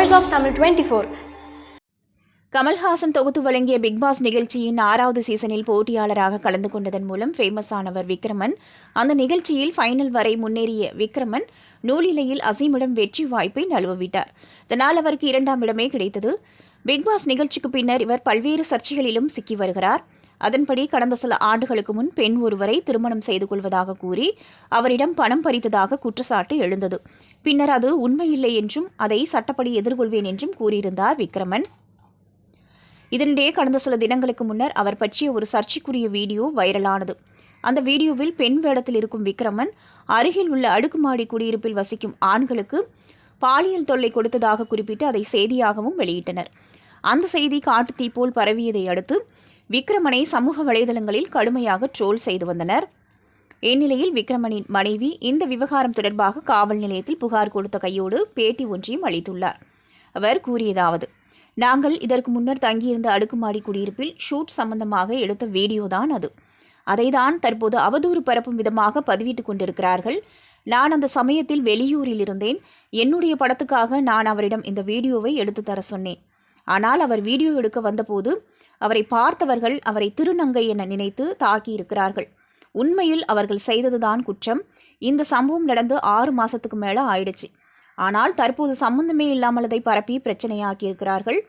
Voice of Tamil twenty four Kamal Haasan தொகுத்து வழங்கிய Bigg Boss நிகழ்ச்சியின் ஆறாவது சீசனில் போட்டியாளராக கலந்து கொண்டதன் மூலம் ஃபேமஸ் ஆனவர் விக்ரமன். அந்த நிகழ்ச்சியில் ஃபைனல் வரை முன்னேறிய விக்ரமன் நூலிலையில் அசீமிடம் வெற்றி வாய்ப்பை நழுவவிட்டார். இதனால் அவருக்கு இரண்டாம் இடமே கிடைத்தது. பிக்பாஸ் நிகழ்ச்சிக்கு பின்னர் இவர் பல்வேறு சர்ச்சைகளிலும் சிக்கி வருகிறார். அதன்படி கடந்த சில ஆண்டுகளுக்கு முன் பெண் ஒருவரை திருமணம் செய்து கொள்வதாக கூறி அவரிடம் பணம் பறித்ததாக குற்றச்சாட்டு எழுந்தது. பின்னர் அது உண்மையில்லை என்றும் அதை சட்டப்படி எதிர்கொள்வேன் என்றும் கூறியிருந்தார் விக்ரமன். இதனிடையே கடந்த சில தினங்களுக்கு முன்னர் அவர் பற்றிய ஒரு சர்ச்சைக்குரிய வீடியோ வைரலானது. அந்த வீடியோவில் பெண் வேடத்தில் இருக்கும் விக்ரமன் அருகில் உள்ள அடுக்குமாடி குடியிருப்பில் வசிக்கும் ஆண்களுக்கு பாலியல் தொல்லை கொடுத்ததாக குறிப்பிட்டு அதை செய்தியாகவும் வெளியிட்டனர். அந்த செய்தி காட்டுத்தீ போல் பரவியதை அடுத்து விக்ரமனை சமூக வலைதளங்களில் கடுமையாக ட்ரோல் செய்து வந்தனர். இந்நிலையில் விக்ரமனின் மனைவி இந்த விவகாரம் தொடர்பாக காவல் நிலையத்தில் புகார் கொடுத்த கையோடு பேட்டி ஒன்றையும் அளித்துள்ளார். அவர் கூறியதாவது நாங்கள் இதற்கு முன்னர் தங்கியிருந்த அடுக்குமாடி குடியிருப்பில் ஷூட் சம்பந்தமாக எடுத்த வீடியோ தான் அது. அதைதான் தற்போது அவதூறு பரப்பும் விதமாக பதிவிட்டுக் கொண்டிருக்கிறார்கள். நான் அந்த சமயத்தில் வெளியூரில் இருந்தேன். என்னுடைய படத்துக்காக நான் அவரிடம் இந்த வீடியோவை எடுத்து தர சொன்னேன். ஆனால் அவர் வீடியோ எடுக்க வந்தபோது அவரை பார்த்தவர்கள் அவரை திருநங்கை என நினைத்து தாக்கியிருக்கிறார்கள். உண்மையில் அவர்கள் செய்ததுதான் குற்றம். இந்த சம்பவம் நடந்து ஆறு மாசத்துக்கு மேல ஆயிடுச்சு. ஆனால் தற்போது சம்பந்தமே இல்லாமல் அதை பரப்பி பிரச்சனையாக்கி இருக்கிறார்கள்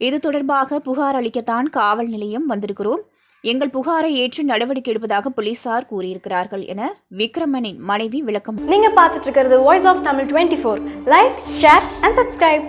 இது தொடர்பாக புகார் அளிக்கத்தான் காவல் நிலையம் வந்திருக்கிறோம். எங்கள் புகாரை ஏற்று நடவடிக்கை எடுப்பதாக போலீசார் கூறியிருக்கிறார்கள் என விக்ரமனின் மனைவி விளக்கம். நீங்க பார்த்துட்டு இருக்கிறது voice of Tamil twenty four like share and subscribe